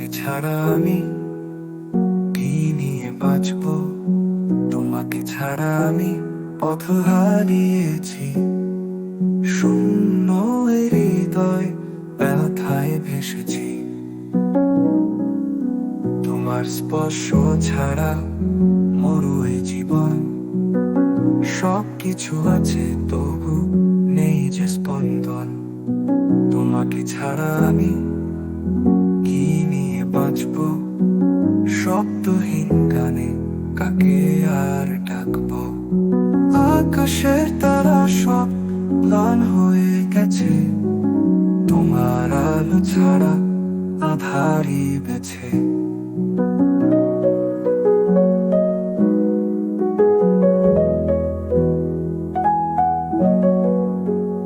তোমাকে ছাড়া আমি কি নিয়ে বাঁচব? তোমাকে ছাড়া আমি পথ হারিয়েছি। শূন্য হৃদয় ব্যথায় ভেসেছি। তোমার স্পর্শ ছাড়া মরু জীবন। সব কিছু আছে, তবু নেই যে স্পন্দন। তোমাকে ছাড়া আমি শব্দহীন গানে কাকে আর ডাকবো? আকাশের তারা সব লাল হয়ে গেছে। তোমার আলো ছাড়া আধারি বেছে।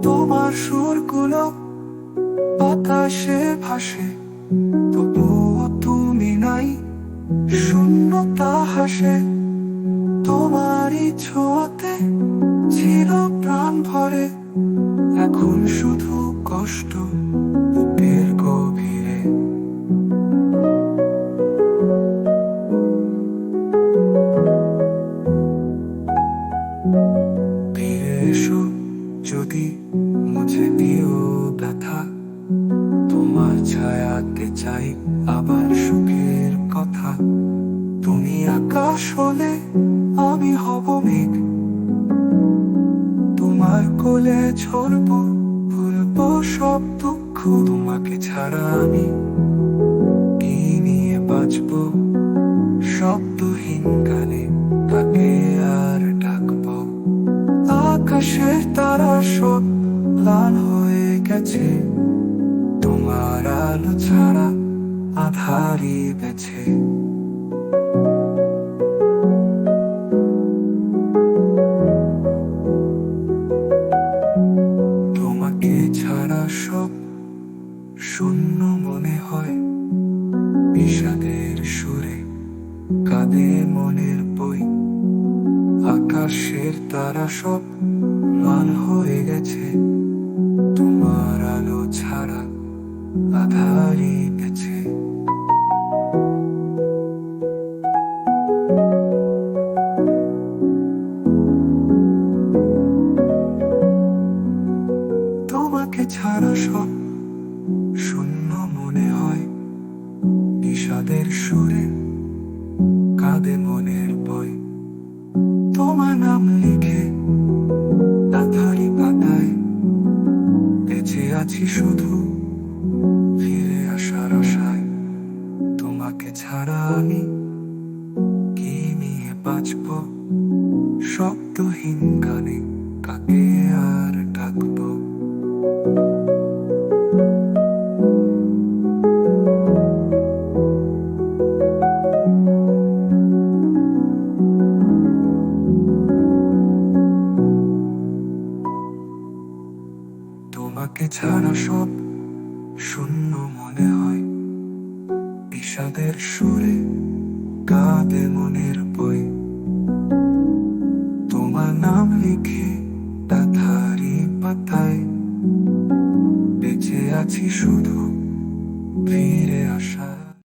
তোমার সুরগুলো বাতাসে ভাসে, তবুও শূন্যতা তোমারই ছোঁয়াতে ছিল প্রাণ ভরে। এখন শুধু কষ্ট বুকের গভীরে। ফিরে এসো যদি মুঝে দিও ব্যথা। তোমার ছায়াতে চাই হলে আমি হব মেঘ। তোমার কোলে ঝরব, ভুলব সব দুঃখ। তোমাকে ছাড়া আমি কি নিয়ে বাঁচব? শব্দহীন গানে তাকে আর ডাকব। আকাশের তারা সব লাল হয়ে গেছে। তোমার আলো ছাড়া আধারি বেছে। বিষাদের সুরে কাঁদে মনের বই। আকাশের তারা সব লাল হয়ে গেছে। তোমার আলো ছাড়া আধারি গেছে তোমাকে ছাড়া সব বিষাদের সুরে কাঁদে মনের বই তোমার নাম লিখে ডাথারি পাতায় বেঁচে আছি শুধু ফিরে আসার আশায়। তোমাকে ছাড়া আমি কি নিয়ে বাঁচব? শব্দহীন গানে কাকে তোমাকে ছাড়া সব শূন্য মনে হয়। বিষাদের সুরে কাঁদে মনের বই। তোমার নাম লিখে তাথারি পাতায় বেঁচে আছি শুধু ফিরে আসা